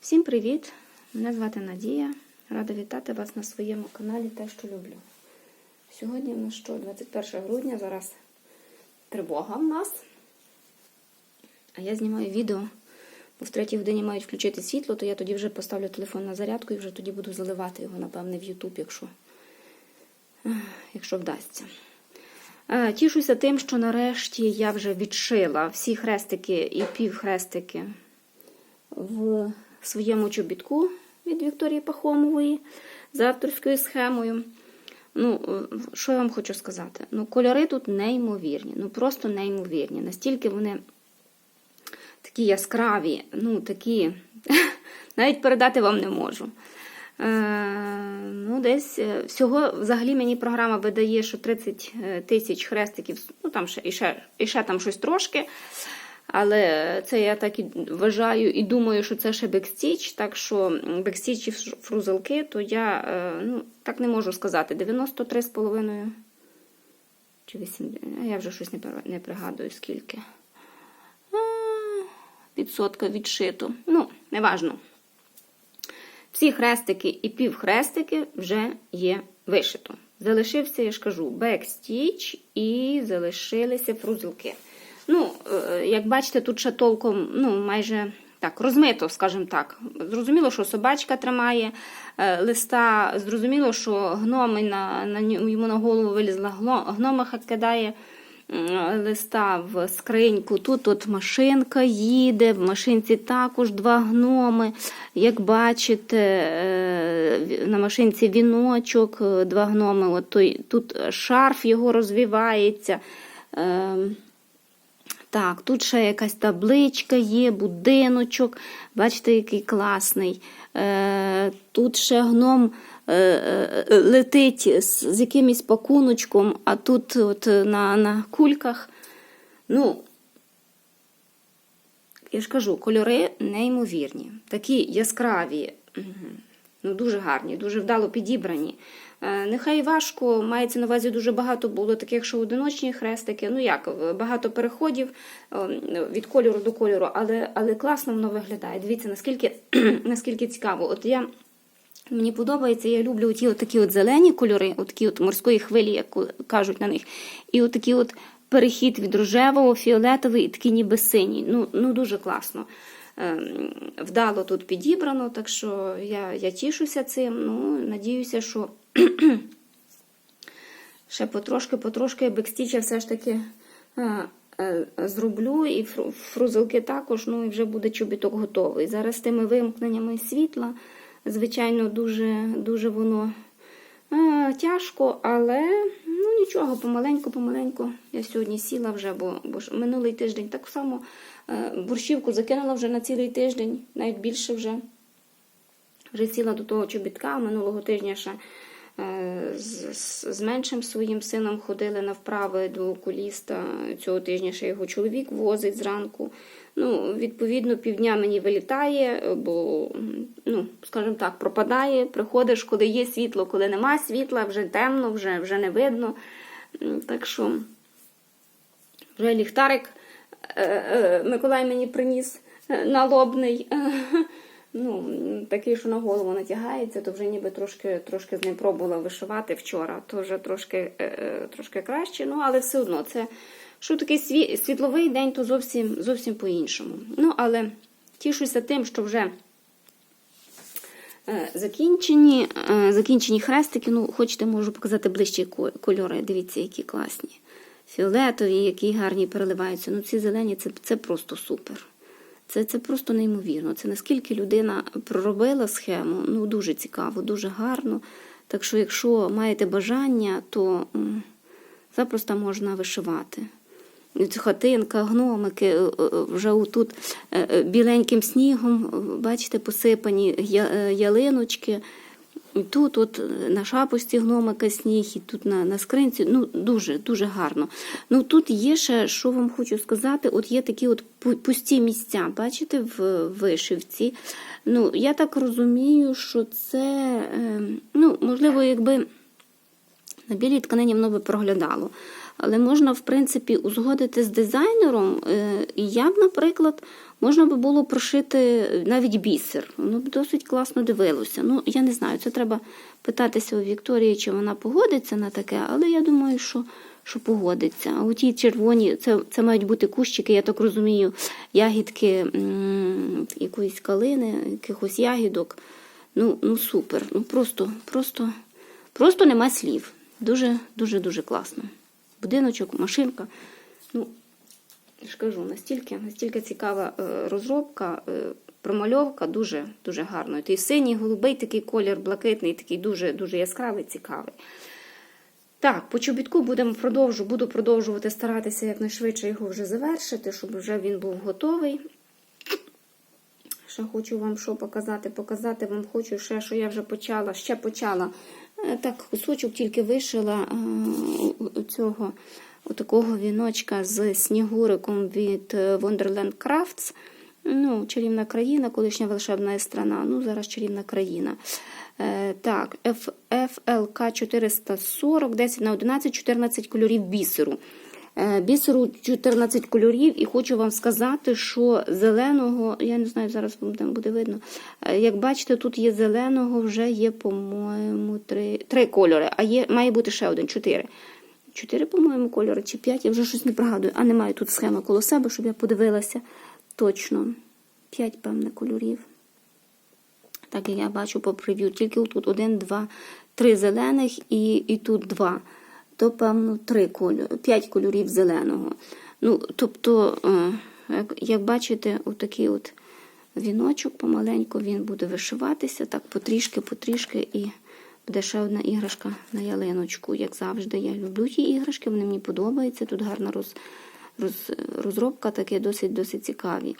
Всім привіт! Мене звати Надія. Рада вітати вас на своєму каналі Те, що люблю. Сьогодні в нас що, 21 грудня, зараз тривога в нас. А я знімаю відео, бо в третій годині мають включити світло, то я тоді вже поставлю телефон на зарядку і вже тоді буду заливати його, напевне, в YouTube, якщо, якщо вдасться. Е, Тішуся тим, що нарешті я вже відшила всі хрестики і півхрестики в своєму чобітку від Вікторії Пахомової за авторською схемою. Ну, е, що я вам хочу сказати? Ну, кольори тут неймовірні, ну просто неймовірні. Настільки вони такі яскраві, ну такі, навіть передати вам не можу. Е, ну, десь е, всього взагалі мені програма видає, що 30 тисяч хрестиків, ну там ще і ще, і ще там щось трошки. Але це я так і вважаю і думаю, що це ще бекстіч, так що бекстіч і фрузелки, то я е, ну, так не можу сказати. 93,5 чи 8, я вже щось не, пригадую скільки. Відсотка відшито. Ну, неважно. Всі хрестики і півхрестики вже є вишито. Залишився, я ж кажу, бекстіч і залишилися фрузелки. Ну, е, як бачите, тут ще толком, ну, майже так, розмито, скажімо так. Зрозуміло, що собачка тримає е, листа, зрозуміло, що гноми на, на йому на голову вилізла гномиха кидає листа в скриньку. Тут от машинка їде, в машинці також два гноми. Як бачите, е, на машинці віночок, два гноми. От той, тут шарф його розвивається. Так, тут ще якась табличка є, будиночок. Бачите, який класний. Е, тут ще гном е, е, летить з якимось пакуночком, а тут от на, на кульках. Ну, я ж кажу, кольори неймовірні, такі яскраві, ну, дуже гарні, дуже вдало підібрані. Е, Нехай важко, мається на увазі дуже багато було таких, що одиночні хрестики. Ну як, багато переходів е, від кольору до кольору, але, але класно воно виглядає. Дивіться, наскільки, наскільки цікаво. От я Мені подобається, я люблю ті такі от зелені кольори, от такі от морської хвилі, як кажуть на них. І от такий от перехід від рожевого, фіолетовий і такий ніби синій. Ну, ну дуже класно. Ем, Вдало тут підібрано, так що я, я тішуся цим. Ну, надіюся, що ще потрошки-потрошки я бекстіча все ж таки е, е, зроблю, і фру- фрузелки також, ну і вже буде чобіток готовий. Зараз з тими вимкненнями світла, звичайно, дуже, дуже воно е, тяжко, але ну нічого, помаленьку-помаленьку. Я сьогодні сіла вже, бо, бо ж минулий тиждень так само е, борщівку закинула вже на цілий тиждень, навіть більше вже. Вже сіла до того чобітка минулого тижня ще з, з, з меншим своїм сином ходили на вправи до окуліста. Цього тижня ще його чоловік возить зранку. Ну, відповідно, півдня мені вилітає, бо, ну, скажімо так, пропадає. Приходиш, коли є світло, коли нема світла, вже темно, вже, вже не видно. Так що вже ліхтарик е, е, Миколай мені приніс е, налобний. Ну, такий, що на голову натягається, то вже ніби трошки, трошки з ним пробувала вишивати вчора, то вже трошки, е, е, трошки краще. Ну, але все одно, це що такий сві- світловий день, то зовсім, зовсім по-іншому. Ну, але тішуся тим, що вже е, закінчені, закінчені хрестики. Ну, хочете, можу показати ближчі кольори. Дивіться, які класні. Фіолетові, які гарні переливаються. Ну, ці зелені це, це просто супер. Це, це просто неймовірно. Це наскільки людина проробила схему, ну дуже цікаво, дуже гарно. Так що, якщо маєте бажання, то запросто можна вишивати. Хатинка, гномики е, е, вже тут біленьким снігом, е, бачите, посипані е, ялиночки. І Тут от е, на шапості гномика сніг, і тут на, на скринці. Ну, дуже, дуже гарно. Ну тут є ще, що вам хочу сказати, от є такі от пусті місця, бачите, в вишивці. Ну, я так розумію, що це, е, ну, можливо, якби на білій тканині воно би проглядало. Але можна, в принципі, узгодити з дизайнером. Е, І я б, наприклад, можна би було прошити навіть бісер. Воно б досить класно дивилося. Ну, я не знаю, це треба питатися у Вікторії, чи вона погодиться на таке, але я думаю, що. Що погодиться. А у ті червоні, це, це мають бути кущики, я так розумію, ягідки якоїсь калини, якихось ягідок. Ну, ну супер. Ну просто, просто, просто нема слів. Дуже, дуже, дуже класно. Будиночок, машинка. Ну, я ж кажу, настільки, настільки цікава е, розробка, е, промальовка, дуже, дуже гарно. Той синій, голубий такий колір, блакитний, такий дуже, дуже яскравий, цікавий. Так, по чобітку будемо продовжу, буду продовжувати старатися якнайшвидше його вже завершити, щоб вже він був готовий. Ще хочу вам що показати. Показати вам хочу ще, що я вже почала, ще почала. Е, Так, кусочок тільки вишила е, цього такого віночка з снігуриком від е, Wonderland Crafts. Ну, чарівна країна, колишня волшебна страна. Ну, зараз чарівна країна. Так, FLK 440, 10 на 11, 14 кольорів бісеру. Е, Бісеру 14 кольорів, і хочу вам сказати, що зеленого, я не знаю, зараз вам там буде видно. е, Як бачите, тут є зеленого, вже є, по-моєму, три, три кольори, а є, має бути ще один, чотири. Чотири, по-моєму, кольори, чи п'ять, я вже щось не пригадую, а немає тут схеми коло себе, щоб я подивилася точно. П'ять, певне, кольорів. Так як я бачу по прев'ю, тільки тут один, два, три зелених і, і тут два. То, певно, три кольори, п'ять кольорів зеленого. Ну, тобто, е, як, бачите, отакий от віночок помаленьку він буде вишиватися, так потрішки, потрішки, і буде ще одна іграшка на ялиночку. Як завжди, я люблю ті іграшки, вони мені подобаються. Тут гарна роз, роз, розробка, таке досить досить цікаві.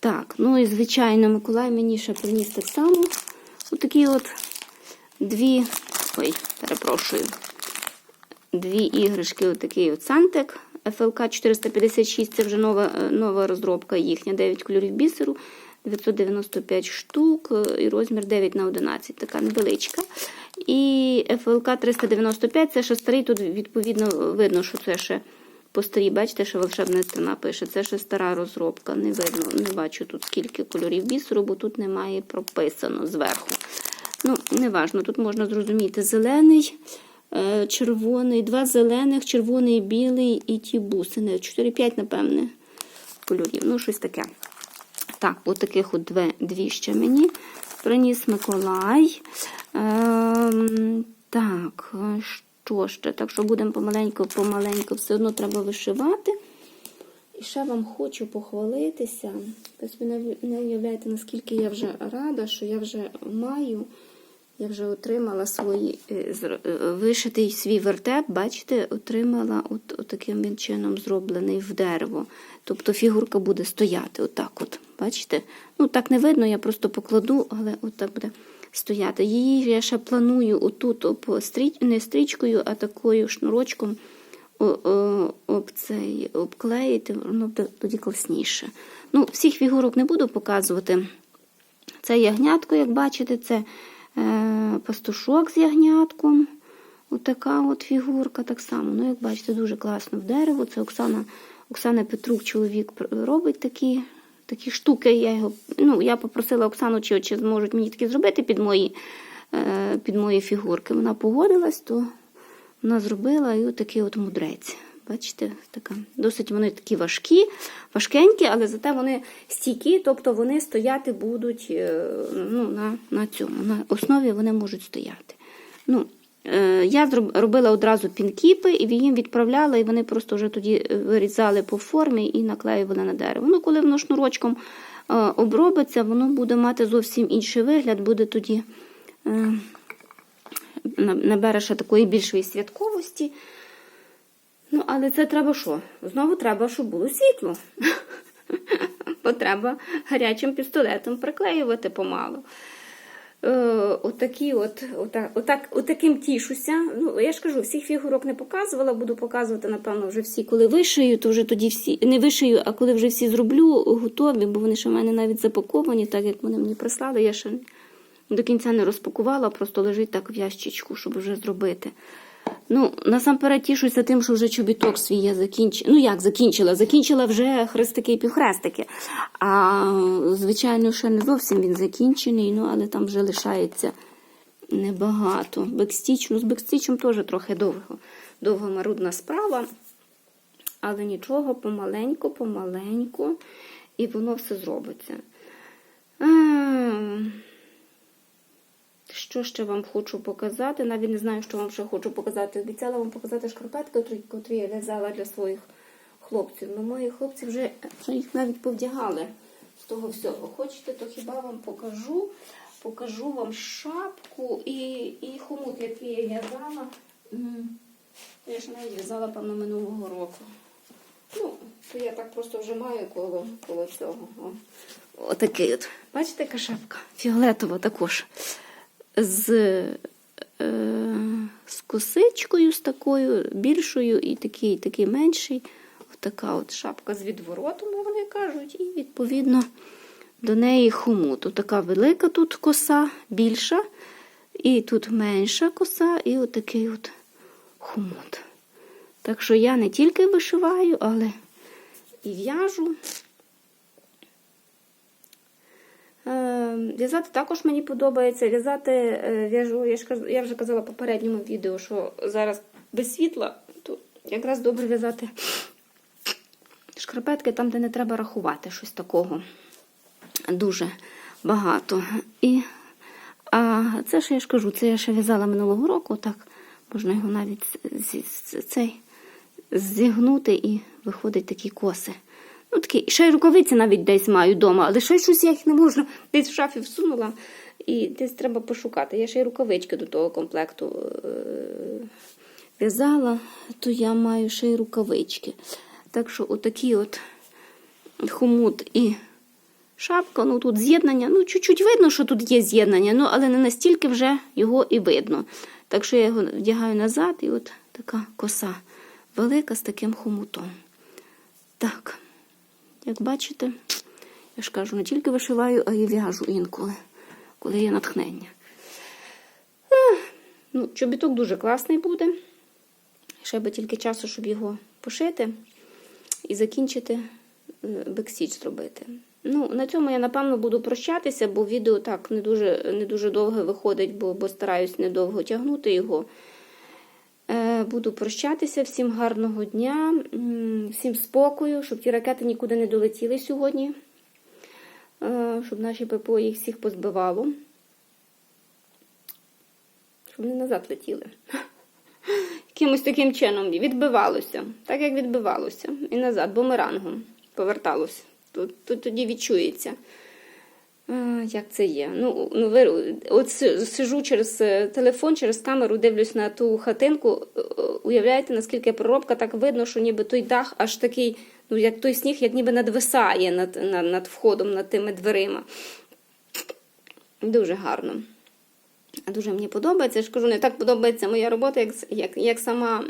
Так, ну і звичайно, Миколай мені ще приніс так само. Отакі от дві. Ой, перепрошую. Дві іграшки, отакий от Сантек FLK 456, це вже нова, е, нова розробка їхня, 9 кольорів бісеру, 995 штук е, і розмір 9 на 11, така невеличка. І FLK 395, це ще старий, тут відповідно видно, що це ще по старій, бачите, що волшебна страна пише. Це ще стара розробка. Не видно, не бачу тут скільки кольорів бісеру, бо тут немає прописано зверху. Ну, неважно, тут можна зрозуміти зелений, червоний, два зелених, червоний, білий і ті бусини. 4-5, напевне, кольорів. Ну, щось таке. Так, от таких от дві, дві ще мені приніс Миколай. Ем, так, е, що ще? Так що будемо помаленьку, помаленьку, все одно треба вишивати. І ще вам хочу похвалитися. Тобто ви не уявляєте, наскільки я вже рада, що я вже маю, я вже отримала свої е, е, вишитий свій вертеп, бачите, отримала от, от таким чином зроблений в дерево. Тобто фігурка буде стояти, отак от. Бачите? Ну, так не видно, я просто покладу, але отак буде стояти. Її я ще планую отут об стріч, не стрічкою, а такою шнурочком об цей обклеїти, воно буде тоді класніше. Ну, всіх фігурок не буду показувати. Це ягнятко, як бачите, це пастушок з ягнятком. Отака от фігурка так само. Ну, як бачите, дуже класно в дерево. Це Оксана, Оксана Петрук, чоловік, робить такі, такі штуки. Я, його, ну, я попросила Оксану, чи, чи зможуть мені такі зробити під мої, е, під мої фігурки. Вона погодилась, то вона зробила і отакий от мудрець. Бачите, така досить вони такі важкі, важкенькі, але зате вони стійкі, тобто вони стояти будуть е, ну, на, на цьому. На основі вони можуть стояти. Ну, е, я робила одразу пінкіпи і їм відправляла, і вони просто вже тоді е, вирізали по формі і наклеювали на дерево. Ну, коли воно шнурочком обробиться, воно буде мати зовсім інший вигляд, буде тоді. На- набере ще такої більшої святковості. Ну, але це треба що? Знову треба, щоб було світло. Бо треба гарячим пістолетом приклеювати помалу. Е, отакі от, отак, отак, отаким тішуся. Ну, я ж кажу, всіх фігурок не показувала, буду показувати, напевно, вже всі, коли вишию, то вже тоді всі, не вишию, а коли вже всі зроблю, готові, бо вони ще в мене навіть запаковані, так як вони мені прислали, я ще до кінця не розпакувала, просто лежить так в ящичку, щоб вже зробити. Ну, насамперед тішуся тим, що вже чобіток свій я закінчила. Ну як закінчила? Закінчила вже хрестики і півхрестики. А звичайно, ще не зовсім він закінчений, ну але там вже лишається небагато. Бекстіч, ну з бекстічем теж трохи довго. Довго марудна справа. Але нічого, помаленьку, помаленьку, і воно все зробиться. А, що ще вам хочу показати? Навіть не знаю, що вам ще хочу показати. Обіцяла вам показати шкарпетки, котрі, я в'язала для своїх хлопців. Ну, мої хлопці вже, вже їх навіть повдягали з того всього. Хочете, то хіба вам покажу? Покажу вам шапку і, і хомут, який я в'язала. Я ж навіть в'язала, певно, минулого року. Ну, то я так просто вже маю коло, коло цього. Отакий от. Бачите, яка шапка? Фіолетова також. З, е, з косичкою, з такою більшою і такий, такий менший. Отака от шапка з відворотом, вони кажуть, і відповідно до неї хомут. Така велика тут коса, більша, і тут менша коса, і отакий от хомут. Так що я не тільки вишиваю, але і в'яжу. В'язати також мені подобається. В'язати е, в'яжу, я ж я вже казала в попередньому відео, що зараз без світла, то якраз добре в'язати шкарпетки там, де не треба рахувати щось такого. Дуже багато. І, а це ж я ж кажу, це я ще в'язала минулого року, так можна його навіть з- з- з- цей, зігнути і виходить такі коси. Ну, такі, ще й рукавиці навіть десь маю вдома, але ще щось я їх не можу. Десь в шафі всунула і десь треба пошукати. Я ще й рукавички до того комплекту е, в'язала, то я маю ще й рукавички. Так що отакі от хомут і шапка, ну тут з'єднання, ну чуть-чуть видно, що тут є з'єднання, ну але не настільки вже його і видно. Так що я його вдягаю назад, і от така коса велика з таким хомутом. Так, як бачите, я ж кажу, не тільки вишиваю, а й в'яжу інколи, коли є натхнення. Ех, Ну, чобіток дуже класний буде. Ще би тільки часу, щоб його пошити і закінчити е, бекстіч зробити. Ну, на цьому я, напевно, буду прощатися, бо відео так не дуже, не дуже довге виходить, бо, бо стараюсь недовго тягнути його. Буду прощатися. Всім гарного дня, всім спокою, щоб ті ракети нікуди не долетіли сьогодні, Е, щоб наші ППО їх всіх позбивало. Щоб вони назад летіли. Якимось таким чином відбивалося, так як відбивалося. І назад, бумерангом поверталося. Тут, тут тоді відчується. Як це є? Ну, ну от сижу через е, телефон, через камеру, дивлюсь на ту хатинку. е, Уявляєте, наскільки проробка так видно, що ніби той дах аж такий, ну як той сніг, як ніби надвисає над, над, над входом, над тими дверима. Дуже гарно. Дуже мені подобається. Я ж кажу, не так подобається моя робота, як, як, як сама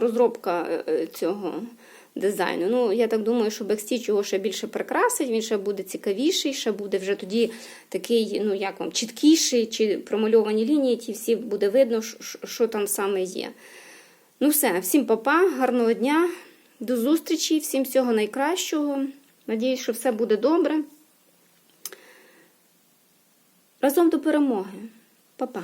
розробка е, е, цього дизайну. Ну, я так думаю, що бекстіч його ще більше прикрасить, він ще буде цікавіший, ще буде вже тоді такий, ну як вам, чіткіший, чи промальовані лінії, ті всі буде видно, що, що там саме є. Ну, все, всім папа, гарного дня, до зустрічі, всім всього найкращого. Надіюсь, що все буде добре. Разом до перемоги. Па-па.